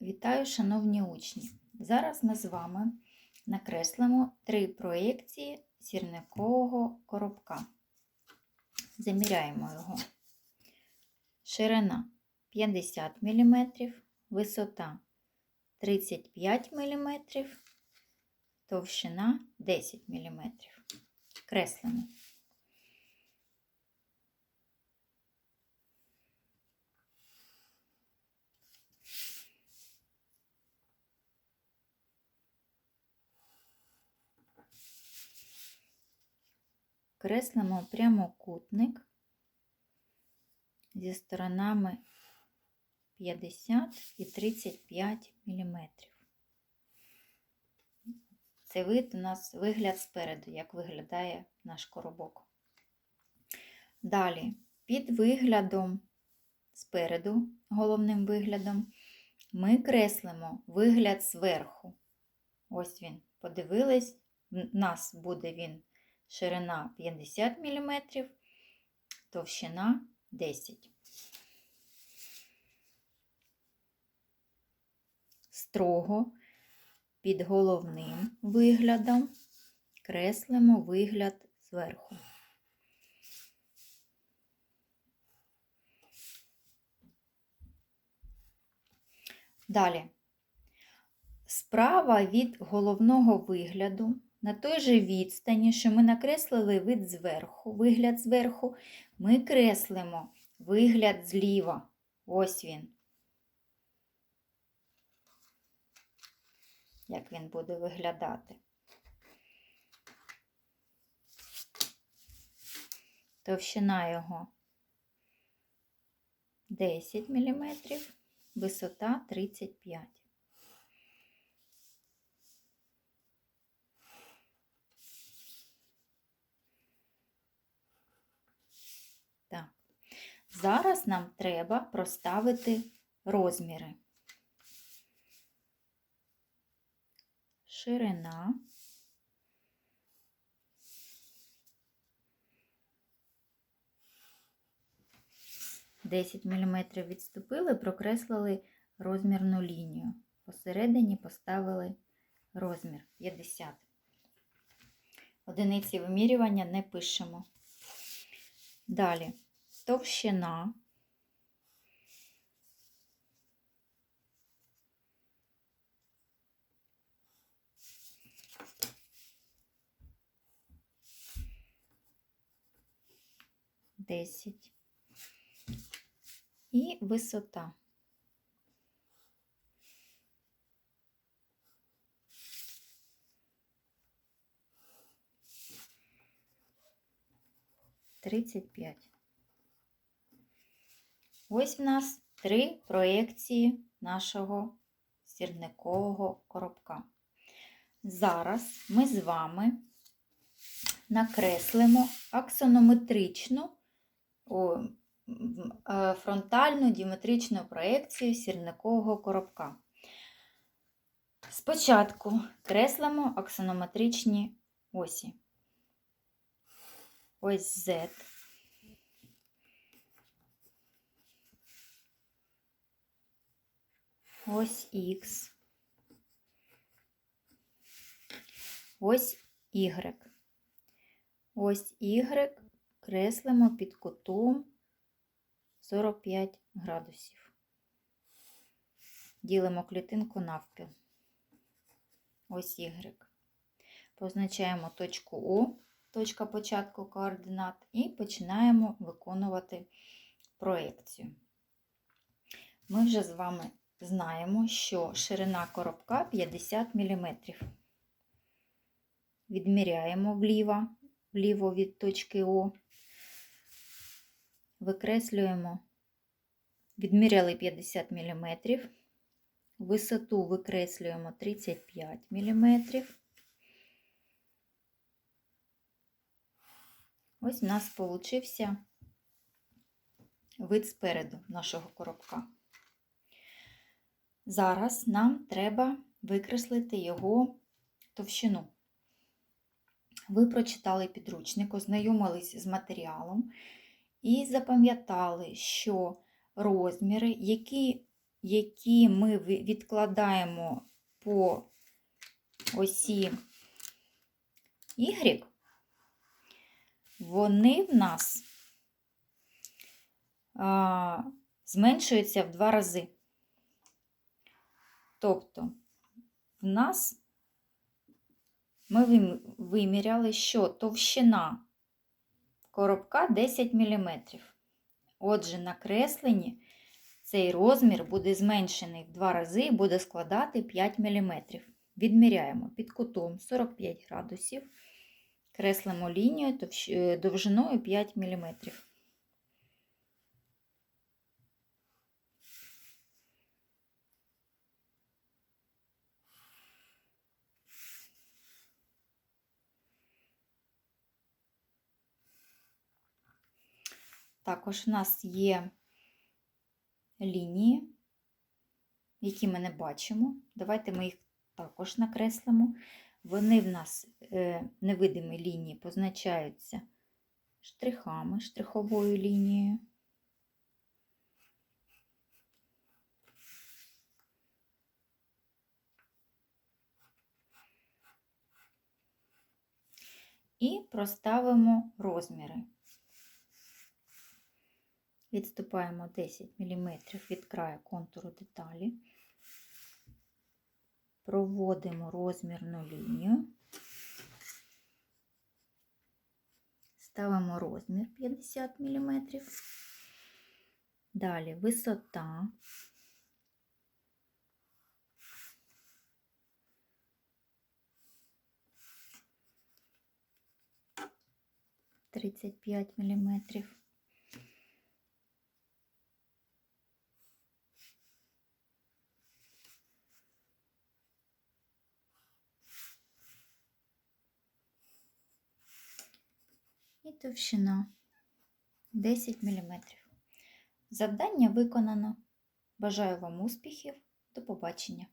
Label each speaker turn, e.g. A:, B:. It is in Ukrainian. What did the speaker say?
A: Вітаю, шановні учні! Зараз ми з вами накреслимо три проєкції сірникового коробка. Заміряємо його. Ширина 50 мм, висота 35 мм, товщина 10 мм. Креслимо. Креслимо прямокутник зі сторонами 50 і 35 мм. Це вид у нас вигляд спереду, як виглядає наш коробок. Далі, під виглядом спереду, головним виглядом, ми креслимо вигляд зверху. Ось він, подивились, в нас буде він ширина 50 мм, товщина 10 Строго під головним виглядом креслимо вигляд зверху. Далі. Справа від головного вигляду на той же відстані, що ми накреслили вид зверху, вигляд зверху, ми креслимо вигляд зліва. Ось він. Як він буде виглядати. Товщина його 10 мм, висота 35 Так. Зараз нам треба проставити розміри. Ширина. Десять міліметрів відступили, прокреслили розмірну лінію. Посередині поставили розмір 50. Одиниці вимірювання не пишемо. Далі товщина. Десять. І висота. Тридцять п'ять. Ось в нас три проєкції нашого сірникового коробка. Зараз ми з вами накреслимо аксонометричну е, фронтальну діметричну проєкцію сірникового коробка. Спочатку креслимо аксонометричні осі. Ось Z. Ось Х. Ось Y. Ось Y креслимо під кутом 45 градусів. Ділимо клітинку навпіл. Ось Y. Позначаємо точку О, точка початку координат, і починаємо виконувати проекцію. Ми вже з вами знаємо, що ширина коробка 50 мм. Відміряємо вліво, вліво від точки О, викреслюємо, відміряли 50 мм, висоту викреслюємо 35 мм. Ось у нас получився вид спереду нашого коробка. Зараз нам треба викреслити його товщину. Ви прочитали підручник, ознайомились з матеріалом і запам'ятали, що розміри, які які ми відкладаємо по осі Y, вони в нас а, зменшуються в два рази. Тобто, в нас ми виміряли, що товщина коробка 10 мм. Отже, на кресленні цей розмір буде зменшений в два рази і буде складати 5 мм. Відміряємо під кутом 45 градусів, креслимо лінію е, довжиною 5 мм. Також в нас є лінії, які ми не бачимо. Давайте ми їх також накреслимо. Вони в нас е, невидимі лінії позначаються штрихами, штриховою лінією. І проставимо розміри. Відступаємо 10 мм від краю контуру деталі. Проводимо розмірну лінію. Ставимо розмір 50 мм. Далі висота. Тридцять п'ять міліметрів. І товщина 10 мм. Завдання виконано. Бажаю вам успіхів. До побачення!